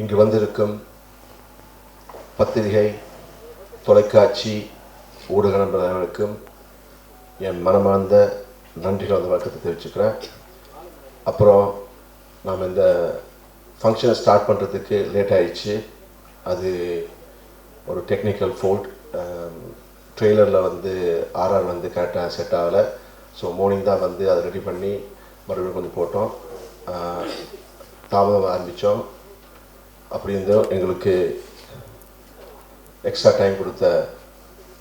இங்கு வந்திருக்கும் பத்திரிகை தொலைக்காட்சி ஊடக நண்பர்களுக்கும் என் மனமார்ந்த நன்றிகள் அந்த வழக்கத்தை தெரிவிச்சுக்கிறேன். அப்புறம் நாம் இந்த ஃபங்க்ஷனை ஸ்டார்ட் பண்ணுறதுக்கு லேட் ஆயிடுச்சு. அது ஒரு டெக்னிக்கல் ஃபோல்ட் ட்ரெய்லரில் வந்து ஆர்ஆர் வந்து கரெக்டாக செட் ஆகலை. ஸோ மார்னிங் தான் வந்து அதை ரெடி பண்ணி மறுபடியும் கொஞ்சம் போட்டோம். தாமதம் ஆரம்பித்தோம். அப்படி இருந்தும் எங்களுக்கு எக்ஸ்ட்ரா டைம் கொடுத்த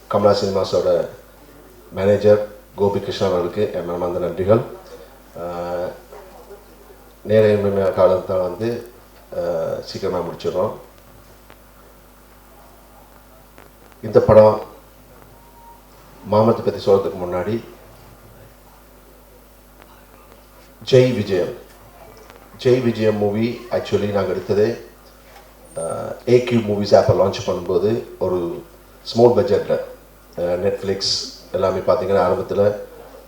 கமலா சினிமாஸோட மேனேஜர் கோபி கிருஷ்ணன் அவர்களுக்கு என் மனமார்ந்த நன்றிகள். அஹ், நேர காலத்தை வந்து சீக்கிரமாக முடிச்சிடுறோம். இந்த படம் மாமத்தை பற்றி சொல்கிறதுக்கு முன்னாடி ஜெய் விஜயம். ஜெய் விஜயம் மூவி ஆக்சுவலி நாங்கள் எடுத்ததே ஏக்யூ மூவிஸ் ஆப்பை லான்ச் பண்ணும்போது ஒரு ஸ்மால் பட்ஜெட்டில் நெட்ஃப்ளிக்ஸ் எல்லாமே பார்த்தீங்கன்னா ஆரம்பத்தில்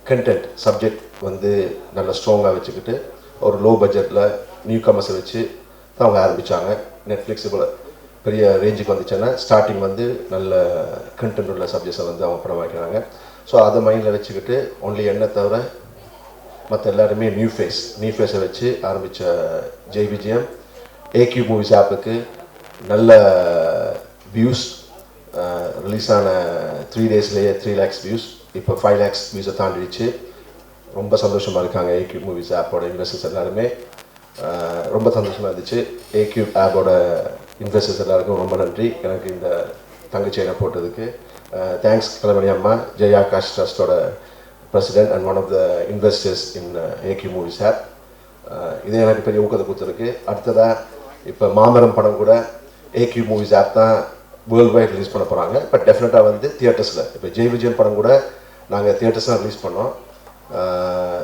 கண்டென்ட் சப்ஜெக்ட் வந்து நல்ல ஸ்ட்ராங்காக வச்சுக்கிட்டு ஒரு லோ பட்ஜெட்டில் நியூ கமர்ஸை வச்சு தான் அவங்க ஆரம்பித்தாங்க நெட்ஃப்ளிக்ஸ் போல் பெரிய ரேஞ்சுக்கு வந்துச்சுன்னா ஸ்டார்டிங் வந்து நல்ல கண்டென்ட் உள்ள சப்ஜெக்ட்ஸை வந்து அவங்க படமாக்கிறாங்க ஸோ அதை மைண்டில் வச்சுக்கிட்டு ஒன்லி என்ன தவிர மற்ற எல்லாருமே நியூ ஃபேஸ் நியூ ஃபேஸை வச்சு ஆரம்பித்த ஜெய் விஜயம் ஏக்யூ மூவிஸ் ஆப்புக்கு நல்ல வியூஸ் ரிலீஸ் ஆன த்ரீ டேஸ்லேயே த்ரீ லேக்ஸ் வியூஸ் இப்போ ஃபைவ் லேக்ஸ் வியூஸை தாண்டிடுச்சு. ரொம்ப சந்தோஷமாக இருக்காங்க ஏக்யூ மூவிஸ் ஆப்போட இன்வெஸ்டர்ஸ் எல்லாருமே. ரொம்ப சந்தோஷமாக இருந்துச்சு. ஏக்யூ ஆப்போட இன்வெஸ்டர்ஸ் எல்லாருக்கும் ரொம்ப நன்றி. எனக்கு இந்த தங்கச்செயினை போட்டதுக்கு. தேங்க்ஸ் கலமணி அம்மா Jaya Akash ட்ரஸ்டோட president and one of the investors in AQ movies app இது எனக்கு பெரிய ஊக்கத்தை கொடுத்துருக்கு. அடுத்ததாக இப்போ மாமரம் படம் கூட ஏக்யூ மூவிஸ் ஆப் தான் வேர்ல்டு வைட் ரிலீஸ் பண்ண போகிறாங்க பட் டெஃபினட்டாக வந்து தியேட்டர்ஸில் இப்போ ஜெய் விஜயன் படம் கூட நாங்கள் தியேட்டர்ஸ் தான் ரிலீஸ் பண்ணோம்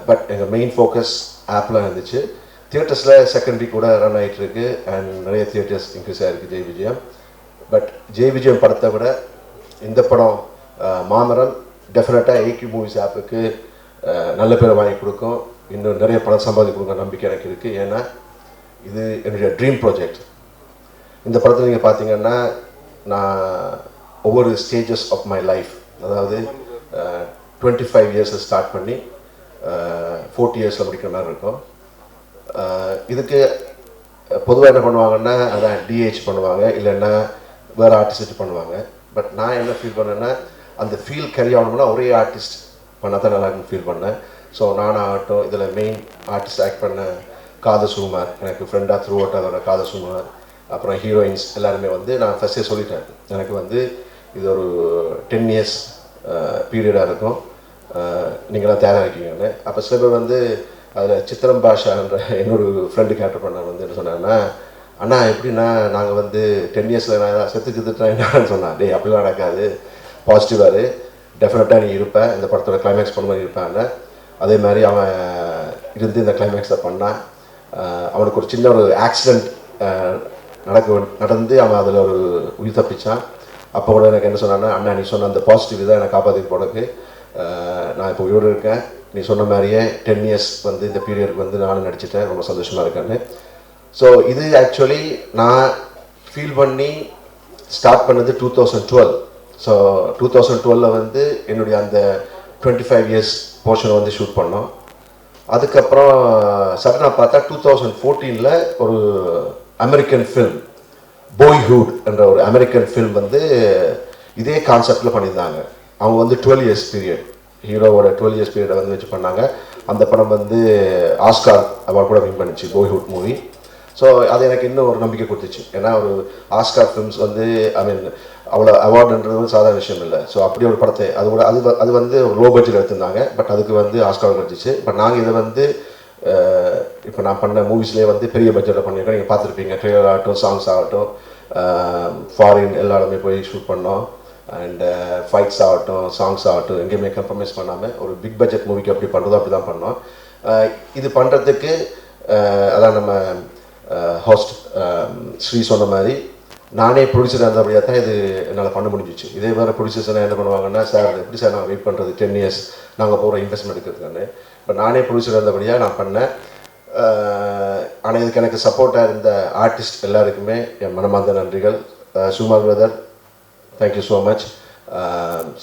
பட் எங்கள் மெயின் ஃபோக்கஸ் ஆப்லாம் இருந்துச்சு. தியேட்டர்ஸில் செகண்டரி கூட ரன் ஆகிட்டு இருக்கு அண்ட் நிறைய தியேட்டர்ஸ் இன்க்ரீஸ் ஆகிருக்கு ஜெய் விஜயம் பட் ஜெய் விஜயம் படத்தை விட இந்த படம் மாமரம் டெஃபினட்டாக ஏக்யூ மூவிஸ் ஆப்புக்கு நல்ல பேரை வாங்கி கொடுக்கும். இன்னும் நிறைய பணம் சம்பாதி கொடுக்க நம்பிக்கை எனக்கு இருக்குது ஏன்னா இது என்னுடைய ட்ரீம் ப்ராஜெக்ட் இந்த படத்தில் நீங்கள் பார்த்தீங்கன்னா நான் ஒவ்வொரு ஸ்டேஜஸ் ஆஃப் மை லைஃப் அதாவது டுவெண்ட்டி ஃபைவ் இயர்ஸை ஸ்டார்ட் பண்ணி ஃபோர்ட்டி இயர்ஸில் முடிக்கிற மாதிரி இருக்கும். இதுக்கு பொதுவாக என்ன பண்ணுவாங்கன்னா அதான் டிஹெச் பண்ணுவாங்க இல்லைன்னா வேறு ஆர்டிஸ்ட் பண்ணுவாங்க. பட் நான் என்ன ஃபீல் பண்ணேன்னா அந்த ஃபீல் கேரி ஆகணும்னா ஒரே ஆர்டிஸ்ட் பண்ணால் தான் நல்லா ஃபீல் பண்ணேன். ஸோ நானாகட்டும் இதில் மெயின் ஆர்டிஸ்ட் ஆக்ட் பண்ண காத சுகுமார் எனக்கு ஃப்ரெண்டாக த்ரூ அவுட் அதோட காத சுகுமார் அப்புறம் ஹீரோயின்ஸ் எல்லாருமே வந்து நான் ஃபஸ்ட்டே சொல்லிட்டேன். எனக்கு வந்து இது ஒரு டென் இயர்ஸ் பீரியடாக இருக்கும். நீங்களாம் தயாராக இருக்கீங்கன்னு அப்போ சில பேர் வந்து அதில் சித்திரம் பாஷான்ற இன்னொரு ஃப்ரெண்டு கேரக்டர் பண்ண வந்து என்ன சொன்னாங்கன்னா அண்ணா எப்படின்னா நாங்கள் வந்து டென் இயர்ஸில் நான் செத்து கித்துட்டேன் என்னன்னு சொன்னேன் டே அப்படிலாம் நடக்காது. பாசிட்டிவாக டெஃபினட்டாக நீ இருப்பேன் இந்த படத்தோட கிளைமேக்ஸ் பண்ண மாதிரி இருப்பேன் அதே மாதிரி அவன் இருந்து இந்த கிளைமேக்ஸை பண்ணான். அவனுக்கு ஒரு சின்ன ஒரு ஆக்சிடெண்ட் நடக்க நடந்து அவன் அதில் ஒரு உயிர் தப்பிச்சான். அப்போ கூட எனக்கு என்ன சொன்னான்னா அண்ணா நீ சொன்ன அந்த பாசிட்டிவ் தான் எனக்கு காப்பாற்றி போனக்கு நான் இப்போ உயிரோடு இருக்கேன். நீ சொன்ன மாதிரியே டென் இயர்ஸ் வந்து இந்த பீரியடுக்கு வந்து நானும் நடிச்சிட்டேன். ரொம்ப சந்தோஷமாக இருக்கேன்னு. ஸோ இது ஆக்சுவலி நான் ஃபீல் பண்ணி ஸ்டார்ட் பண்ணது two thousand twelve so two thousand டுவெலில் வந்து என்னுடைய அந்த டுவெண்ட்டி ஃபைவ் இயர்ஸ் போர்ஷனை வந்து ஷூட் பண்ணோம். அதுக்கப்புறம் சடனாக பார்த்தா டூ தௌசண்ட் ஃபோர்டீனில் ஒரு அமெரிக்கன் ஃபில்ம் பாய்ஹுட் என்ற ஒரு அமெரிக்கன் ஃபில்ம் வந்து இதே கான்செப்டில் பண்ணியிருந்தாங்க. அவங்க வந்து டுவெல் இயர்ஸ் பீரியட் ஹீரோவோட டுவெல் இயர்ஸ் பீரியடை வந்து வச்சு பண்ணாங்க. அந்த படம் வந்து ஆஸ்கார் அவார்ட் கூட வின் பண்ணிச்சு பாய்ஹுட் மூவி ஸோ அது எனக்கு இன்னும் ஒரு நம்பிக்கை கொடுத்துச்சு. ஏன்னா ஒரு ஆஸ்கார் ஃபிலிம்ஸ் வந்து ஐ மீன் அவ்வளோ அவார்டுன்றது சாதாரண விஷயம் இல்லை. ஸோ அப்படி ஒரு படத்தை அது கூட அது அது வந்து லோ பட்ஜெட் எடுத்திருந்தாங்க. பட் அதுக்கு வந்து ஆஸ்கார் கிடச்சிச்சு. பட் நாங்கள் இதை வந்து இப்போ நான் பண்ண மூவிஸ்லேயே வந்து பெரிய பட்ஜெட்டில் பண்ணியிருக்கோம் நீங்கள் பார்த்துருப்பீங்க. ட்ரெய்லர் ஆகட்டும் சாங்ஸ் ஆகட்டும் ஃபாரின் எல்லாருமே போய் ஷூட் பண்ணோம். அண்ட் ஃபைட்ஸ் ஆகட்டும் சாங்ஸ் ஆகட்டும் எங்கேயுமே கம்ப்ரமைஸ் பண்ணாமல் ஒரு பிக் பட்ஜெட் மூவிக்கு அப்படி பண்ணுறதோ அப்படி தான் பண்ணோம் இது பண்ணுறதுக்கு அதான் நம்ம ஹோஸ்ட் ஸ்ரீ um, சொன்ன மாதிரி நானே ப்ரொடியூசர் இருந்தபடியாக தான் இது என்னால் பண்ண முடிஞ்சிச்சு. இதே வேறு ப்ரொடியூசர்ஸ்லாம் என்ன பண்ணுவாங்கன்னா சார் எப்படி சார் நான் வெயிட் பண்ணுறது டென் இயர்ஸ் நாங்கள் போகிற இன்வெஸ்ட்மெண்ட் எடுக்கிறதுக்கான இப்போ நானே ப்ரொடியூசர் இருந்தபடியாக நான் பண்ணேன். ஆனால் இதுக்கு எனக்கு சப்போர்ட்டாக இருந்த ஆர்டிஸ்ட் எல்லாருக்குமே என் மனமார்ந்த நன்றிகள். சுமார் brother thank you so much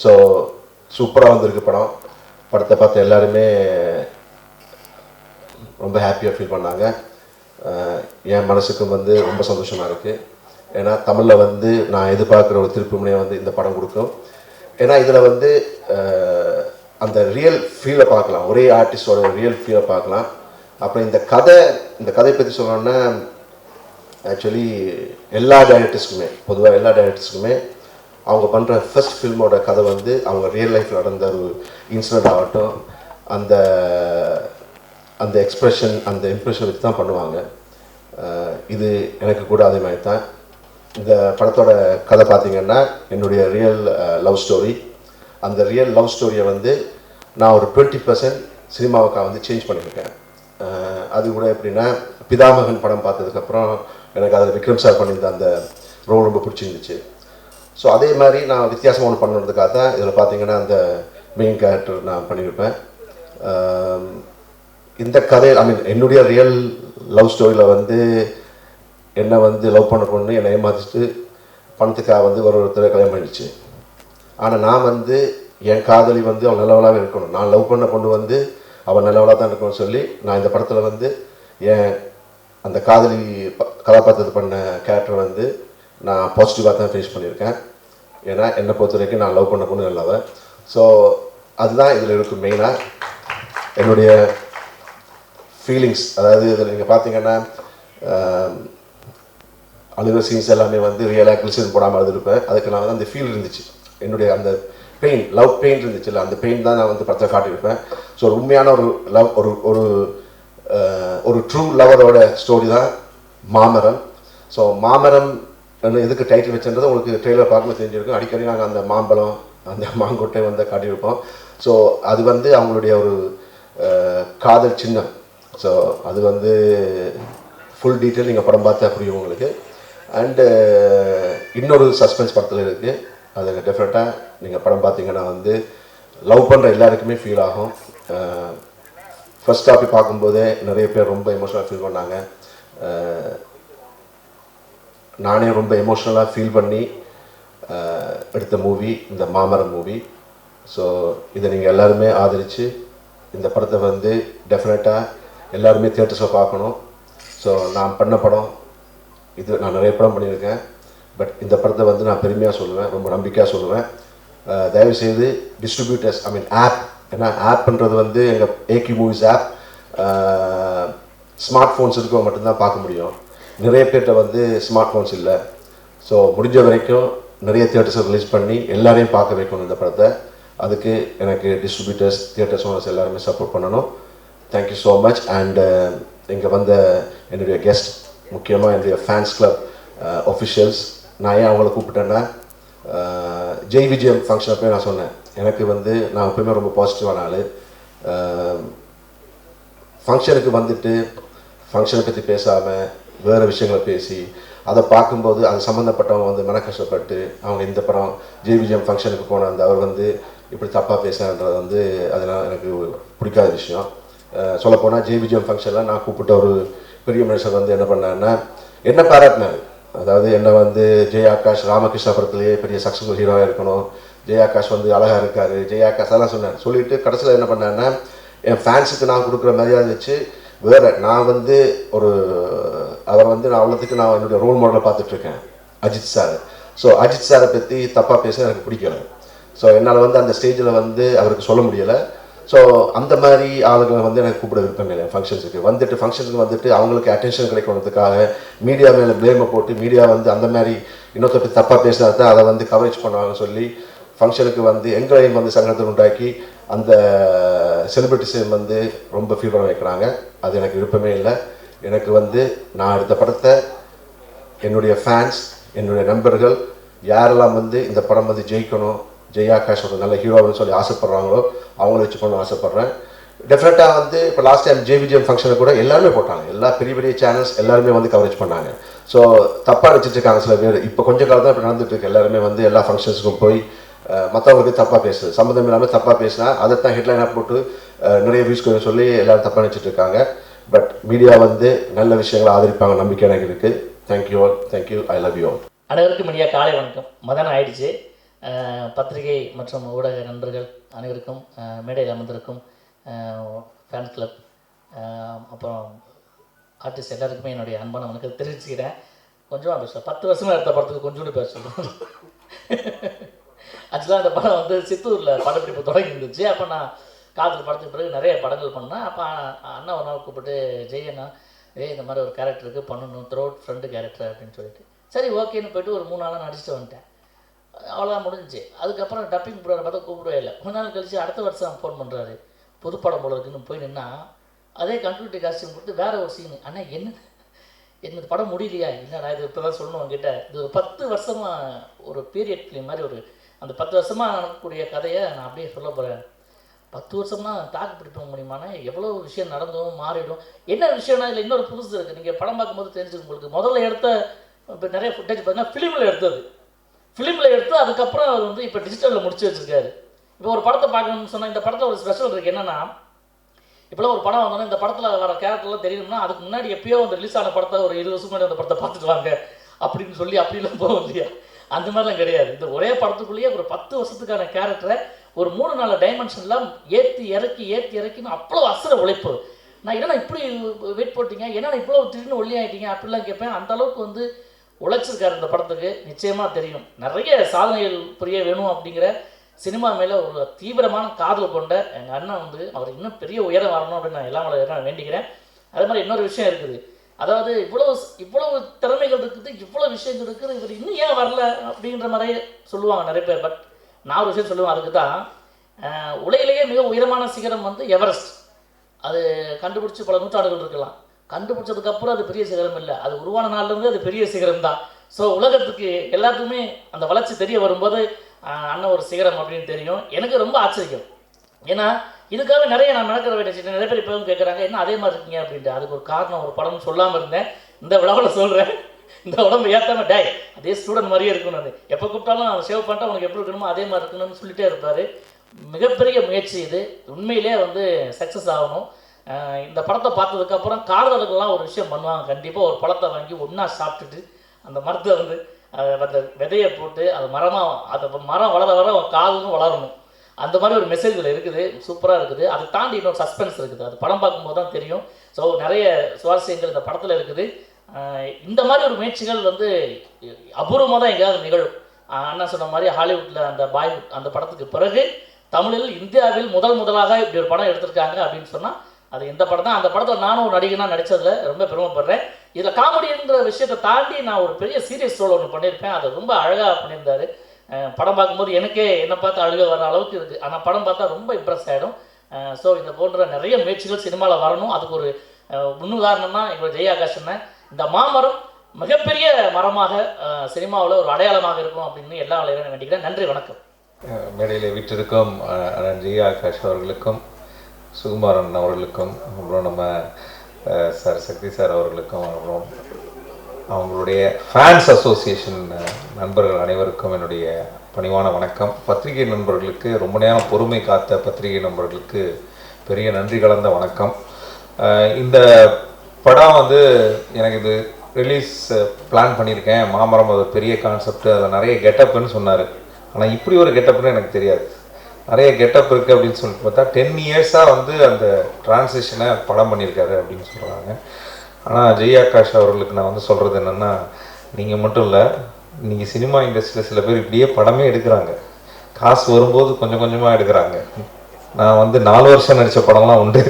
so சூப்பராக வந்திருக்கு படம். படத்தை பார்த்து எல்லாருமே ரொம்ப ஹாப்பியாக ஃபீல் பண்ணாங்க. என் மனசுக்கும் வந்து ரொம்ப சந்தோஷமாக இருக்குது ஏன்னா தமிழில் வந்து நான் எதிர்பார்க்குற ஒரு திருப்பு முனையை வந்து இந்த படம் கொடுக்கும். ஏன்னா இதில் வந்து அந்த ரியல் ஃபீலை பார்க்கலாம். ஒரே ஆர்டிஸ்டோட ரியல் ஃபீலை பார்க்கலாம். அப்புறம் இந்த கதை இந்த கதையை பற்றி சொல்லணும்னா ஆக்சுவலி எல்லா டைரக்டர்ஸ்க்குமே பொதுவாக எல்லா டைரக்டர்ஸ்க்குமே அவங்க பண்ணுற ஃபர்ஸ்ட் ஃபில்மோட கதை வந்து அவங்க ரியல் லைஃப்பில் நடந்த ஒரு இன்சிடென்ட் ஆகட்டும் அந்த அந்த எக்ஸ்ப்ரெஷன் அந்த இம்ப்ரெஷன் வச்சு தான் பண்ணுவாங்க. இது எனக்கு கூட அதே மாதிரி தான். இந்த படத்தோட கதை பார்த்தீங்கன்னா என்னுடைய ரியல் லவ் ஸ்டோரி அந்த ரியல் லவ் ஸ்டோரியை வந்து நான் ஒரு டுவெண்ட்டி பர்சன்ட் சினிமாவுக்காக வந்து சேஞ்ச் பண்ணியிருக்கேன். அது கூட எப்படின்னா பிதாமகன் படம் பார்த்ததுக்கப்புறம் எனக்கு அதில் விக்ரம் சார் பண்ணியிருந்த அந்த ரோல் ரொம்ப பிடிச்சிருந்துச்சு. ஸோ அதே மாதிரி நான் வித்தியாசமாக ஒன்று பண்ணுறதுக்காக தான் இதில் பார்த்தீங்கன்னா அந்த மெயின் கேரக்டர் நான் பண்ணியிருப்பேன். இந்த கதை ஐ மீன் என்னுடைய ரியல் லவ் ஸ்டோரியில் வந்து என்னை வந்து லவ் பண்ண பொண்ணு என்னை ஏமாத்திட்டு பணத்துக்காக வந்து ஒரு ஒருத்தர் கல்யாணம் பண்ணிடுச்சு. ஆனால் நான் வந்து என் காதலி வந்து அவள் நல்லவளாகவே இருக்கணும். நான் லவ் பண்ண பொண்ணு வந்து அவள் நல்லவளாக தான் இருக்கணும்னு சொல்லி நான் இந்த படத்தில் வந்து என் அந்த காதலி ப- கதாபாத்திரத்தை பண்ண கேரக்டர் வந்து நான் பாசிட்டிவாக தான் ஃபேஸ் பண்ணியிருக்கேன். ஏன்னா என்னை பொறுத்த வரைக்கும் நான் லவ் பண்ண பொண்ணு நல்லவன். ஸோ அதுதான் இதில் இருக்கும் மெயினாக என்னுடைய ஃபீலிங்ஸ் அதாவது இதில் நீங்கள் பார்த்தீங்கன்னா அழுகிற சீன்ஸ் எல்லாமே வந்து ரியலாக கிளிசன் போடாமல் அழுதுருப்பேன். அதுக்கு நான் வந்து அந்த ஃபீல் இருந்துச்சு. என்னுடைய அந்த பெயின் லவ் பெயின் இருந்துச்சுல்ல அந்த பெயின் தான் நான் வந்து படத்தை காட்டியிருப்பேன். ஸோ ஒரு உண்மையான ஒரு லவ் ஒரு ஒரு ஒரு ட்ரூ லவரோட ஸ்டோரி தான் மாமரம். ஸோ மாமரம் எதுக்கு டைட்டில் வச்சுன்றது உங்களுக்கு ட்ரெய்லர் பார்க்கும்போது தெரிஞ்சிருக்கும். அடிக்கடி நாங்கள் அந்த மாம்பழம் அந்த மாங்கொட்டை வந்து காட்டியிருப்போம். ஸோ அது வந்து அவங்களுடைய ஒரு காதல் சின்னம். ஸோ அது வந்து ஃபுல் டீட்டெயில் நீங்கள் படம் பார்த்தா புரியும் உங்களுக்கு. அண்டு uh, இன்னொரு சஸ்பென்ஸ் படத்தில் இருக்குது அது டெஃபினட்டாக நீங்கள் படம் பார்த்தீங்கன்னா வந்து லவ் பண்ணுற எல்லாருக்குமே ஃபீல் ஆகும். Uh, ஃபர்ஸ்ட் காப்பி பார்க்கும்போதே நிறைய பேர் ரொம்ப எமோஷனலாக ஃபீல் பண்ணாங்க. Uh, நானே ரொம்ப எமோஷ்னலாக ஃபீல் பண்ணி எடுத்த மூவி இந்த மாமரம் மூவி ஸோ இதை நீங்கள் எல்லாருமே ஆதரித்து இந்த படத்தை வந்து டெஃபினட்டாக எல்லாருமே தியேட்டர்ஸில் பார்க்கணும். ஸோ நான் பண்ண படம் இது நான் நிறைய படம் பண்ணியிருக்கேன். பட் இந்த படத்தை வந்து நான் பெருமையாக சொல்லுவேன் ரொம்ப நம்பிக்கையாக சொல்லுவேன். தயவுசெய்து டிஸ்ட்ரிபியூட்டர்ஸ் ஐ மீன் ஆப் ஏன்னா ஆப்ன்றது வந்து எங்கள் ஏகி மூவிஸ் ஆப் ஸ்மார்ட் ஃபோன்ஸ் இருக்கவங்க மட்டும்தான் பார்க்க முடியும். நிறைய பேர்கிட்ட வந்து ஸ்மார்ட் ஃபோன்ஸ் இல்லை. ஸோ முடிஞ்ச வரைக்கும் நிறைய தியேட்டர்ஸை ரிலீஸ் பண்ணி எல்லாரையும் பார்க்க வைக்கணும் இந்த படத்தை. அதுக்கு எனக்கு டிஸ்ட்ரிபியூட்டர்ஸ் தியேட்டர்ஸ் ஓனர்ஸ் எல்லாருமே சப்போர்ட் பண்ணணும். Thank you so much and இங்கே வந்த என்னுடைய கெஸ்ட் முக்கியமாக என்னுடைய ஃபேன்ஸ் கிளப் ஒஃபிஷியல்ஸ் நான் ஏன் அவங்கள கூப்பிட்டேன்னா ஜெய் விஜயம் ஃபங்க்ஷன் அப்போ நான் சொன்னேன். எனக்கு வந்து நான் எப்பயுமே ரொம்ப பாசிட்டிவான ஆள். ஃபங்க்ஷனுக்கு வந்துட்டு ஃபங்க்ஷனை பற்றி பேசாமல் வேறு விஷயங்களை பேசி அதை பார்க்கும்போது அது சம்மந்தப்பட்டவங்க வந்து மன கஷ்டப்பட்டு அவங்க இந்த படம் ஜெய் விஜயம் ஃபங்க்ஷனுக்கு போன அந்த அவர் வந்து இப்படி தப்பாக பேசுகிறன்றது வந்து அதெல்லாம் எனக்கு பிடிக்காத விஷயம். சொல்லப்போனால் ஜெய் விஜயம் ஃபங்க்ஷனில் நான் கூப்பிட்ட ஒரு பெரிய மனுஷர் வந்து என்ன பண்ணாருன்னா என்ன பாராட்டினார்? அதாவது என்ன வந்து ஜெய் ஆகாஷ் ராமகிருஷ்ண படத்துலேயே பெரிய சக்ஸஸ்ஃபுல் ஹீரோவாக இருக்கணும். ஜெய் ஆகாஷ் வந்து அழகாக இருக்கார். ஜெய் ஆகாஷ் அதெல்லாம் சொன்னார். சொல்லிட்டு கடைசியில் என்ன பண்ணாருன்னா என் ஃபேன்ஸுக்கு நான் கொடுக்குற மரியாதை வச்சு வேற நான் வந்து ஒரு அவர் வந்து நான் அவ்வளோத்துக்கு நான் என்னுடைய ரோல் மாடலை பார்த்துட்ருக்கேன். அஜித் சார் ஸோ அஜித் சாரை பற்றி தப்பாக பேச எனக்கு பிடிக்கல. ஸோ என்னால் வந்து அந்த ஸ்டேஜில் வந்து அவருக்கு சொல்ல முடியலை. ஸோ அந்த மாதிரி ஆளுங்களை வந்து எனக்கு கூப்பிட விருப்பம் இல்லை. ஃபங்க்ஷன்ஸுக்கு வந்துட்டு ஃபங்க்ஷனுக்கு வந்துட்டு அவங்களுக்கு அட்டென்ஷன் கிடைக்கணுன்றதுக்காக மீடியா மேலே ப்ளேமை போட்டு மீடியா வந்து அந்த மாதிரி இன்னொருத்த பற்றி தப்பாக பேசினா தான் அதை வந்து கவரேஜ் பண்ணுவாங்கன்னு சொல்லி ஃபங்க்ஷனுக்கு வந்து எங்களையும் வந்து சங்கடத்தை உண்டாக்கி அந்த செலிபிரிட்டிஸையும் வந்து ரொம்ப ஃபீல் பண்ண வைக்கிறாங்க. அது எனக்கு விருப்பமே இல்லை. எனக்கு வந்து நான் எடுத்த படத்தை என்னுடைய ஃபேன்ஸ் என்னுடைய நண்பர்கள் யாரெல்லாம் வந்து இந்த படம் வந்து ஜெயிக்கணும் ஜெயா ஆகாஷ் ஒரு நல்ல ஹீரோன்னு சொல்லி ஆசைப்படுறாங்களோ அவங்கள வச்சு பண்ண ஆசைப்பட்றேன். டெஃபினட்டாக வந்து இப்போ லாஸ்ட் டைம் ஜேவிஜிஎம் விஜயம் ஃபங்க்ஷனுக்கு கூட எல்லாருமே போட்டாங்க. எல்லா பெரிய பெரிய சேனல்ஸ் எல்லாருமே வந்து கவரேஜ் பண்ணாங்க. ஸோ தப்பாக நினச்சிட்டு சில பேர். இப்போ கொஞ்சம் காலம் தான் இப்போ நடந்துட்டு இருக்கு. எல்லாருமே வந்து எல்லா ஃபங்க்ஷன்ஸுக்கும் போய் மற்றவங்களுக்கு தப்பாக பேசுது. சம்மந்தம் இல்லாமல் தப்பாக பேசினா அதை தான் ஹெட்லைனாக போட்டு நிறைய வியூஸ் சொல்லி எல்லாரும் தப்பாக நினச்சிட்டு இருக்காங்க. பட் மீடியா வந்து நல்ல விஷயங்களை ஆதரிப்பாங்க நம்பிக்கை எனக்கு இருக்குது thank you all thank you I love you all அனைவருக்கும் மீடியா காலை வணக்கம். மதனம் ஆயிடுச்சு. பத்திரிகை மற்றும் ஊடக நண்பர்கள் அனைவருக்கும் மேடையில் அமர்ந்திருக்கும் ஃபேன் கிளப் அப்புறம் ஆர்டிஸ்ட் எல்லாருக்குமே என்னுடைய அன்பான உனக்கு தெரிவிச்சுக்கிறேன். கொஞ்சமாக பேசுவேன் பத்து வருஷமாக எடுத்த படத்துக்கு கொஞ்சோண்டு பேச ஆக்சுவலாக அந்த படம் வந்து சித்தூரில் படப்பிடிப்பு தொடங்கி இருந்துச்சு. அப்போ நான் காதல் படத்துக்கு பிறகு நிறைய படங்கள் பண்ணேன். அப்போ அண்ணா ஒரு நாள் கூப்பிட்டு ஜெய் அண்ணா ஏய் இந்த மாதிரி ஒரு கேரக்டருக்கு பண்ணணும் த்ரோட் ஃப்ரெண்டு கேரக்டர் அப்படின்னு சொல்லிட்டு. சரி ஓகேன்னு போயிட்டு ஒரு மூணு நாளாக நடிச்சுட்டு வந்துட்டேன். அவ்வளோதான் முடிஞ்சிச்சு. அதுக்கப்புறம் டப்பிங் ப்ரோட பார்த்தா கூப்பிடவே இல்லை. கொஞ்ச நாள் கழிச்சு அடுத்த வருஷம் ஃபோன் பண்ணுறாரு புதுப்படம் போல இருக்குன்னு போய் நின்னா அதே கம்ப்யூட்டர் காஸ்டியூம் கொடுத்து வேற ஒரு சீனு அண்ணா என்ன? என்ன படம் முடியலையா? இல்லைடா இது இப்போ தான் சொல்லணும் உங்ககிட்ட இது ஒரு பத்து வருஷமாக ஒரு பீரியட் ஃபிலிம் மாதிரி ஒரு அந்த பத்து வருஷமாக நடக்கக்கூடிய கதையை நான் அப்படியே சொல்ல போகிறேன் பத்து வருஷம்னா தாக்கு பிடிக்க முடியுமானா எவ்வளோ விஷயம் நடந்தும் மாறிடும். என்ன விஷயம்னா இதில் இன்னொரு புதுசு இருக்குது நீங்கள் படம் பார்க்கும்போது தெரிஞ்சுக்கும் உங்களுக்கு. முதல்ல எடுத்த இப்போ நிறைய ஃபுட்டேஜ் பார்த்தீங்கன்னா ஃபிலிமில் எடுத்தது. ஃபிலிமில் எடுத்து அதுக்கப்புறம் அது வந்து இப்போ டிஜிட்டலில் முடிச்சு வச்சுருக்காரு. இப்போ ஒரு படத்தை பார்க்கணும்னு சொன்னால் இந்த படத்தில் ஒரு ஸ்பெஷல் இருக்குது என்னென்னா இப்போலாம் ஒரு படம் வந்தோன்னா இந்த படத்தில் வர கேரக்டர்லாம் தெரியணும்னா அதுக்கு முன்னாடி எப்பயோ வந்து ரிலீஸ் ஆன படத்தை ஒரு இருபது வருஷம் முன்னாடி அந்த படத்தை பார்த்துட்டு வாங்க அப்படின்னு சொல்லி அப்படிலாம் போகும் இல்லையா? அந்த மாதிரிலாம் கிடையாது. இந்த ஒரே படத்துக்குள்ளேயே ஒரு பத்து வருஷத்துக்கான கேரக்டரை ஒரு மூணு நாலு டைமென்ஷன்லாம் ஏற்றி இறக்கி ஏற்றி இறக்கின்னு அவ்வளோ அசுர உழைப்பு. நான் என்னென்னா இப்படி வெயிட் போட்டீங்க? என்னடா இவ்வளோ திடீர்னு ஒல்லி ஆகிட்டீங்க அப்படிலாம் கேட்பேன். அந்த அளவுக்கு வந்து உழைச்சிருக்காரு இந்த படத்துக்கு நிச்சயமாக தெரியும். நிறைய சாதனைகள் புரிய வேணும் அப்படிங்கிற சினிமா மேலே ஒரு தீவிரமான காதல் கொண்ட எங்கள் அண்ணன் வந்து அவர் இன்னும் பெரிய உயரம் வரணும் அப்படின்னு நான் எல்லாம் நான் வேண்டிக்கிறேன். அதே மாதிரி இன்னொரு விஷயம் இருக்குது. அதாவது இவ்வளவு இவ்வளவு திறமைகள் இருக்குது இவ்வளோ விஷயங்கள் இருக்குது இவர் இன்னும் ஏன் வரல அப்படின்ற மாதிரியே சொல்லுவாங்க நிறைய பேர். பட் நான் ஒரு விஷயம் சொல்லுவேன் அதுக்கு தான் உலகிலேயே மிக உயரமான சிகரம் வந்து எவரெஸ்ட் அது கண்டுபிடிச்சி பல நூற்றாண்டுகள் இருக்கலாம். கண்டுபிடிச்சதுக்கு அப்புறம் அது பெரிய சிகரம் இல்லை. அது உருவான நாள்லேருந்து அது பெரிய சிகரம் தான். ஸோ உலகத்துக்கு எல்லாத்துக்குமே அந்த வளர்ச்சி தெரிய வரும்போது அண்ணன் ஒரு சிகரம் அப்படின்னு தெரியும். எனக்கு ரொம்ப ஆச்சரியம். ஏன்னா இதுக்காக நிறைய நான் நடக்கிற வேண்டிய நிறைய பேர் இப்போவும் கேட்குறாங்க என்ன அதே மாதிரி இருக்கீங்க? அப்படின்ட்டு. அதுக்கு ஒரு காரணம் ஒரு படம் சொல்லாமல் இருந்தேன். இந்த விழாவில் சொல்கிறேன் இந்த உடம்பு ஏற்றாம டே அதே ஸ்டூடெண்ட் மாதிரியே இருக்கணும் அது. எப்போ கூப்பிட்டாலும் சேவ் பண்ணிட்டா உனக்கு எப்படி இருக்கணுமோ அதே மாதிரி இருக்கணும்னு சொல்லிட்டே இருப்பார். மிகப்பெரிய முயற்சி இது. உண்மையிலே வந்து சக்ஸஸ் ஆகணும். இந்த படத்தை பார்த்ததுக்கப்புறம் காதலர்கள்லாம் ஒரு விஷயம் பண்ணுவாங்க. கண்டிப்பாக ஒரு பழத்தை வாங்கி ஒன்றா சாப்பிட்டுட்டு அந்த மரத்தை வந்து அதை அந்த விதையை போட்டு அது மரமாக அதை மரம் வளர வர காதலும் வளரணும். அந்த மாதிரி ஒரு மெசேஜ்கள் இருக்குது. சூப்பராக இருக்குது. அதை தாண்டி இன்னொரு சஸ்பென்ஸ் இருக்குது. அது படம் பார்க்கும்போது தான் தெரியும். ஸோ நிறைய சுவாரஸ்யங்கள் இந்த படத்தில் இருக்குது. இந்த மாதிரி ஒரு முயற்சிகள் வந்து அபூர்வமாக தான் எங்கேயாவது நிகழும். அண்ணா சொன்ன மாதிரி ஹாலிவுட்டில் அந்த பாய்வுட் அந்த படத்துக்கு பிறகு தமிழில் இந்தியாவில் முதல் முதலாக இப்படி ஒரு படம் எடுத்திருக்காங்க அப்படின்னு சொன்னால் அது எந்த படம் தான் அந்த படத்தில் நானும் ஒரு நடிகனாக நடித்ததில் ரொம்ப பெருமைப்படுறேன். இதில் காமெடிங்கிற விஷயத்தை தாண்டி நான் ஒரு பெரிய சீரியஸ் ரோல் ஒன்று பண்ணியிருப்பேன். அதை ரொம்ப அழகாக பண்ணியிருந்தாரு. படம் பார்க்கும்போது எனக்கே என்னை பார்த்து அழுக வர அளவுக்கு இருக்குது ஆனால் படம் பார்த்தா ரொம்ப இம்ப்ரெஸ் ஆகிடும் ஸோ இந்த போன்ற நிறைய முயற்சிகள் சினிமாவில் வரணும். அதுக்கு ஒரு முன்னுதாரணம்னா எங்கள் ஜெயாகாஷன் இந்த மாமரம் மிகப்பெரிய மரமாக சினிமாவில் ஒரு அடையாளமாக இருக்கும் அப்படின்னு எல்லா வேலையிலும் வேண்டிக்கிறேன். நன்றி வணக்கம். மேடையில் விட்டிருக்கும் ஜெயாகாஷ் அவர்களுக்கும் சுகுமாரன் அவர்களுக்கும் அப்புறம் நம்ம சார் சக்தி சார் அவர்களுக்கும் அப்புறம் அவங்களுடைய ஃபேன்ஸ் அசோசியேஷன் நண்பர்கள் அனைவருக்கும் என்னுடைய பணிவான வணக்கம். பத்திரிகை நண்பர்களுக்கு ரொம்ப நேரம் பொறுமை காத்த பத்திரிகை நண்பர்களுக்கு பெரிய நன்றி கலந்த வணக்கம். இந்த படம் வந்து எனக்கு இது ரிலீஸ் பிளான் பண்ணியிருக்கேன். மாமரம் அது பெரிய கான்செப்ட் அதில் நிறைய கெட்டப்னு சொன்னார். ஆனால் இப்படி ஒரு கெட்டப்னு எனக்கு தெரியாது. நிறைய கெட்டப் இருக்குது அப்படின்னு சொல்லிட்டு பார்த்தா டென் இயர்ஸாக வந்து அந்த டிரான்சிஷனை படம் பண்ணியிருக்காரு அப்படின்னு சொல்கிறாங்க ஆனால் ஜெய் ஆகாஷ் அவர்களுக்கு நான் வந்து சொல்கிறது என்னென்னா நீங்கள் மட்டும் இல்லை நீங்கள் சினிமா இண்டஸ்ட்ரியில் சில பேர் இப்படியே படமே எடுக்கிறாங்க. காசு வரும்போது கொஞ்சம் கொஞ்சமாக எடுக்கிறாங்க. நான் வந்து நாலு வருஷம் நடித்த படம்லாம் உண்டு.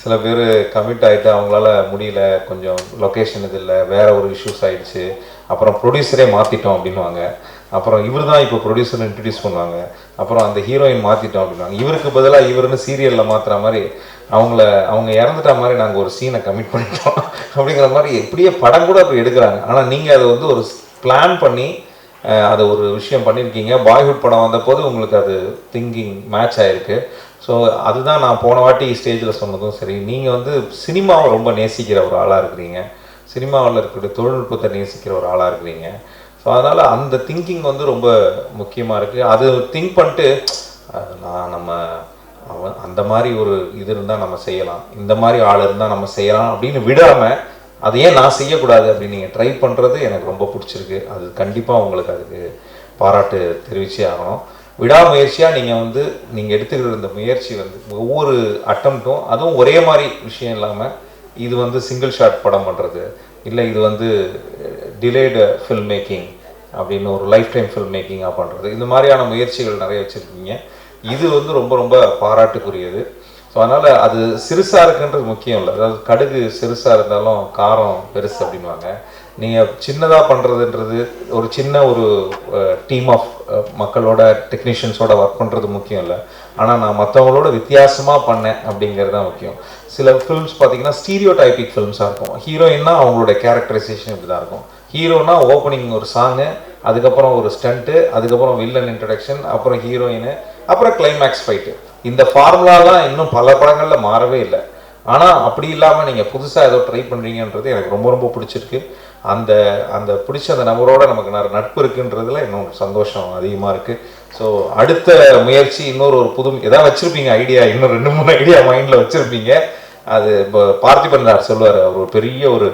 சில பேர் கமிட் ஆகிட்டு அவங்களால முடியல கொஞ்சம் லொக்கேஷன் இது இல்லை வேறு ஒரு இஷ்யூஸ் ஆகிடுச்சு அப்புறம் ப்ரொடியூசரே மாற்றிட்டோம் அப்படின்வாங்க அப்புறம் இவர் தான் இப்போ ப்ரொடியூசர் இன்ட்ரடியூஸ் பண்ணுவாங்க. அப்புறம் அந்த ஹீரோயின் மாற்றிட்டோம் அப்படின்வாங்க இவருக்கு பதிலாக இவருன்னு சீரியலில் மாற்றுற மாதிரி அவங்கள அவங்க இறந்துட்டா மாதிரி நாங்கள் ஒரு சீனை கமிட் பண்ணிட்டோம். அப்படிங்கிற மாதிரி எப்படியே படம் கூட அப்படி எடுக்கிறாங்க. ஆனால் நீங்கள் அதை வந்து ஒரு பிளான் பண்ணி அதை ஒரு விஷயம் பண்ணியிருக்கீங்க பாய்ஹுட் படம் வந்தபோது உங்களுக்கு அது திங்கிங் மேட்ச் ஆகிருக்கு ஸோ அதுதான் நான் போன வாட்டி ஸ்டேஜில் சொன்னதும் சரி. நீங்கள் வந்து சினிமாவை ரொம்ப நேசிக்கிற ஒரு ஆளாக இருக்கிறீங்க. சினிமாவில் இருக்கிற தொழில்நுட்பத்தை நேசிக்கிற ஒரு ஆளாக இருக்கிறீங்க. ஸோ அதனால் அந்த திங்கிங் வந்து ரொம்ப முக்கியமாக இருக்குது அது திங்க் பண்ணிட்டு நான் நம்ம அவன் அந்த மாதிரி ஒரு இது இருந்தால் நம்ம செய்யலாம். இந்த மாதிரி ஆள் இருந்தால் நம்ம செய்யலாம் அப்படின்னு விடாமல் அதை ஏன் நான் செய்யக்கூடாது அப்படின்னு நீங்கள் ட்ரை பண்ணுறது எனக்கு ரொம்ப பிடிச்சிருக்கு. அது கண்டிப்பாக உங்களுக்கு அதுக்கு பாராட்டு தெரிவிச்சே ஆகணும். விடாமுயற்சியாக நீங்கள் வந்து நீங்கள் எடுத்துக்கிற இந்த முயற்சி வந்து ஒவ்வொரு அட்டம்ப்ட்டும் அதுவும் ஒரே மாதிரி விஷயம் இல்லாமல் இது வந்து சிங்கிள் ஷாட் படம் பண்ணுறது இல்லை இது வந்து டிலேடு ஃபில்ம் மேக்கிங் அப்படின்னு ஒரு லைஃப் டைம் ஃபில்ம் மேக்கிங்காக பண்ணுறது இந்த மாதிரியான முயற்சிகள் நிறைய வச்சுருக்கீங்க. இது வந்து ரொம்ப ரொம்ப பாராட்டுக்குரியது. ஸோ அதனால் அது சிறுசாக இருக்குன்றது முக்கியம் இல்லை. அதாவது கடுகு சிறுசாக இருந்தாலும் காரம் பெருசு அப்படின்வாங்க நீங்கள் சின்னதாக பண்ணுறதுன்றது ஒரு சின்ன ஒரு டீம் ஆஃப் மக்களோட டெக்னீஷியன்ஸோட ஒர்க் பண்ணுறது முக்கியம் இல்லை. ஆனால் நான் மற்றவங்களோட வித்தியாசமாக பண்ணேன் அப்படிங்கிறது தான் முக்கியம். சில ஃபிலிம்ஸ் பார்த்தீங்கன்னா ஸ்டீரியோ டைபிக் ஃபிலிம்ஸாக இருக்கும். ஹீரோயின்னா அவங்களோட கேரக்டரைசேஷன் இப்படி தான் இருக்கும். ஹீரோனா ஓப்பனிங் ஒரு சாங்கு அதுக்கப்புறம் ஒரு ஸ்டண்ட்டு அதுக்கப்புறம் வில்லன் இன்ட்ரடக்ஷன் அப்புறம் ஹீரோயின் அப்புறம் கிளைமேக்ஸ் ஃபைட்டு இந்த ஃபார்முலாலாம் இன்னும் பல படங்களில் மாறவே இல்லை. ஆனால் அப்படி இல்லாமல் நீங்கள் புதுசாக ஏதோ ட்ரை பண்ணுறீங்கன்றது எனக்கு ரொம்ப ரொம்ப பிடிச்சிருக்கு. அந்த அந்த பிடிச்ச அந்த நபரோட நமக்கு நிறைய நட்பு இருக்குன்றதுல இன்னும் சந்தோஷம் அதிகமாக இருக்குது ஸோ அடுத்த முயற்சி இன்னொரு ஒரு புது எதாவது வச்சுருப்பீங்க ஐடியா இன்னும் ரெண்டு மூணு ஐடியா மைண்டில் வச்சுருப்பீங்க. அது இப்போ பார்த்திபன்றார் சொல்லுவார் அவர் ஒரு பெரிய ஒரு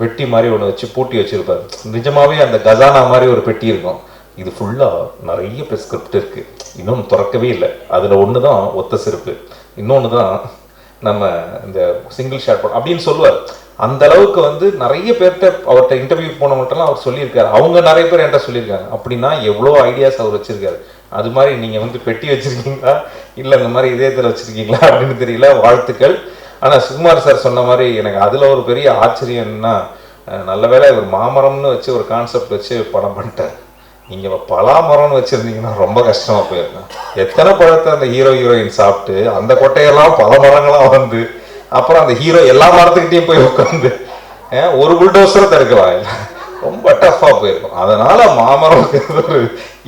பெட்டி மாதிரி ஒன்று வச்சு பூட்டி வச்சுருப்பார். நிஜமாகவே அந்த கஜானா மாதிரி ஒரு பெட்டி இருக்கும். இது ஃபுல்லாக நிறைய ப்ரிஸ்கிரிப்ட் இருக்குது இன்னொன்று திறக்கவே இல்லை. அதில் ஒன்று தான் ஒத்த சிறப்பு. இன்னொன்று தான் நம்ம இந்த சிங்கிள் ஷாட் படம் அப்படின்னு சொல்லுவார். அந்த அளவுக்கு வந்து நிறைய பேர்கிட்ட அவர்கிட்ட இன்டர்வியூ போனவங்கள்ட்டலாம் அவர் சொல்லியிருக்காரு. அவங்க நிறைய பேர் என்கிட்ட சொல்லியிருக்காங்க. அப்படின்னா எவ்வளோ ஐடியாஸ் அவர் வச்சிருக்காரு. அது மாதிரி நீங்கள் வந்து பெட்டி வச்சிருக்கீங்களா? இல்லை இந்த மாதிரி இதயத்தில் வச்சுருக்கீங்களா? அப்படின்னு தெரியல. வாழ்த்துக்கள். ஆனால் சுகுமார் சார் சொன்ன மாதிரி எனக்கு அதில் ஒரு பெரிய ஆச்சரியம்னா நல்ல வேளை இவர் மாமரம்னு வச்சு ஒரு கான்செப்ட் வச்சு படம் பண்ணிட்டார். நீங்கள் பலாமரம்னு வச்சுருந்தீங்கன்னா ரொம்ப கஷ்டமாக போயிருந்தேன் எத்தனை பழத்தை அந்த ஹீரோ ஹீரோயின் சாப்பிட்டு அந்த கொட்டையெல்லாம் பல மரங்களாக வந்து அப்புறம் அந்த ஹீரோ எல்லா மரத்துக்கிட்டையும் போய் உட்காந்து ஒரு புல்டோசரை தடுக்கலாம். இல்லை ரொம்ப டஃப்பாக போயிருக்கும். அதனால் மாமரம் ஒரு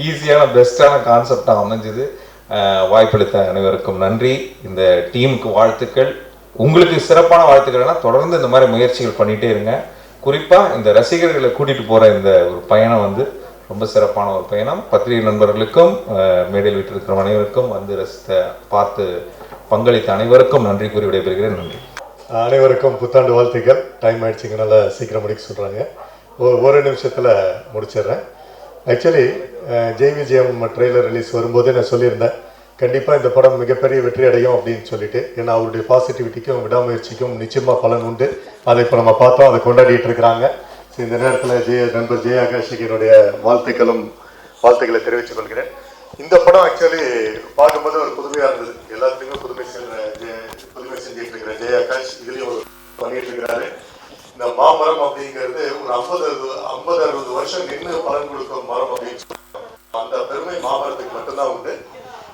ஈஸியான பெஸ்ட்டான கான்செப்டாக அமைஞ்சுது. வாய்ப்பளித்த அனைவருக்கும் நன்றி. இந்த டீமுக்கு வாழ்த்துக்கள். உங்களுக்கு சிறப்பான வாழ்த்துக்கள்னா தொடர்ந்து இந்த மாதிரி முயற்சிகள் பண்ணிகிட்டே இருங்க. குறிப்பாக இந்த ரசிகர்களை கூட்டிகிட்டு போகிற இந்த ஒரு பயணம் வந்து ரொம்ப சிறப்பான ஒரு பயணம். பத்திரிகை நண்பர்களுக்கும் மேடையில் வீட்டிருக்கிற அனைவருக்கும் வந்து ரசித்த பார்த்து பங்களித்த அனைவருக்கும் நன்றி கூறி விடைபெறுகிறேன். நன்றி. அனைவருக்கும் புத்தாண்டு வாழ்த்துக்கள். டைம் ஆயிடுச்சுங்கனால சீக்கிரம் முடிக்க சொல்கிறாங்க ஒரு நிமிஷத்தில் முடிச்சிடுறேன். ஆக்சுவலி ஜெய் விஜயம் ட்ரெய்லர் ரிலீஸ் வரும்போதே நான் சொல்லியிருந்தேன். கண்டிப்பாக இந்த படம் மிகப்பெரிய வெற்றி அடையும் அப்படின்னு சொல்லிட்டு ஏன்னா அவருடைய பாசிட்டிவிட்டிக்கும் விடாமுயற்சிக்கும் நிச்சயமாக பலன் உண்டு. அதை இப்போ நம்ம பார்த்தோம் அதை கொண்டாடிட்டு இருக்கிறாங்க. ஸோ இந்த நேரத்தில் ஜெய நண்பர் ஜெய ஆகாஷிகனுடைய வாழ்த்துக்களும் வாழ்த்துக்களை தெரிவித்துக் கொள்கிறேன். இந்த படம் ஆக்சுவலி பார்க்கும்போது ஒரு புதுமையாக இருந்தது. எல்லாத்துக்குமே புதுமை செல்ற ஜெய- புதுமை செஞ்சுட்டு இருக்கிற ஜெய ஆகாஷ் இதுலேயும் ஒரு பண்ணிட்டு இருக்கிறாரு. இந்த மாமரம் அப்படிங்கிறது ஒரு ஐம்பது ஐம்பது அறுபது வருஷம் நின்று பலன் கொடுக்கும் மரம் அப்படின்னு சொல்லுவாங்க. அந்த பெருமை மாமரத்துக்கு மட்டும்தான் உண்டு.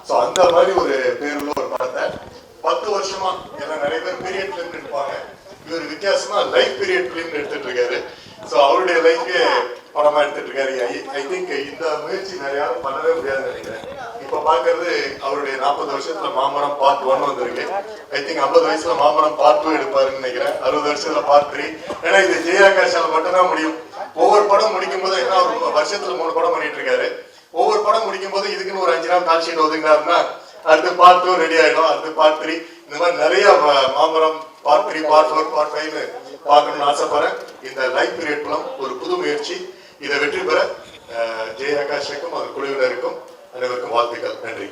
ஸோ அந்த மாதிரி ஒரு பேருள்ள ஒரு படத்தை பத்து வருஷமா ஏன்னா நிறைய பேர் பீரியட் ஃபிலிம் எடுப்பாங்க. இவர் வித்தியாசமா லைஃப் பீரியட் ஃபிலிம் எடுத்துட்டு இருக்காரு ஸோ அவருடைய லைஃபே படமா எடுத்துட்டு இருக்காரு ஐ திங்க் இந்த முயற்சி நிறைய யாரும் பண்ணவே முடியாதுன்னு நினைக்கிறேன். இப்ப பாக்குறது அவருடைய நாற்பது வருஷத்துல மாமரம் பார்ட் ஒன் வந்திருக்கு. ஐ திங்க் ஐம்பது வயசுல மாமரம் பார்ட் டூ எடுப்பாருன்னு நினைக்கிறேன். அறுபது வருஷத்துல பார்ட் த்ரீ ஏன்னா இது ஜெயாகாஷால மட்டும்தான் முடியும். ஒவ்வொரு படம் முடிக்கும் போது என்ன ஒரு வருஷத்துல மூணு படம் பண்ணிட்டு இருக்காரு ஒவ்வொரு படம் முடிக்கும் போது இதுக்குன்னு ஒரு அஞ்சு நாள் கால் ஷீட் ஒதுங்கினாருன்னா அடுத்து பார்ட் டூ ரெடி ஆயிடும். அடுத்து பார்ட் த்ரீ இந்த மாதிரி நிறைய Maamaram part three part four part ஃபைவ்னு பார்க்கணும்னு ஆசைப்படுறேன். இந்த லைஃப் பீரியட் படம் ஒரு புது முயற்சி. இதை வெற்றி பெற ஜெய் ஜெய ஆகாஷுக்கும் அவர் குழுவினருக்கும் அனைவருக்கும் வாழ்த்துக்கள். நன்றி.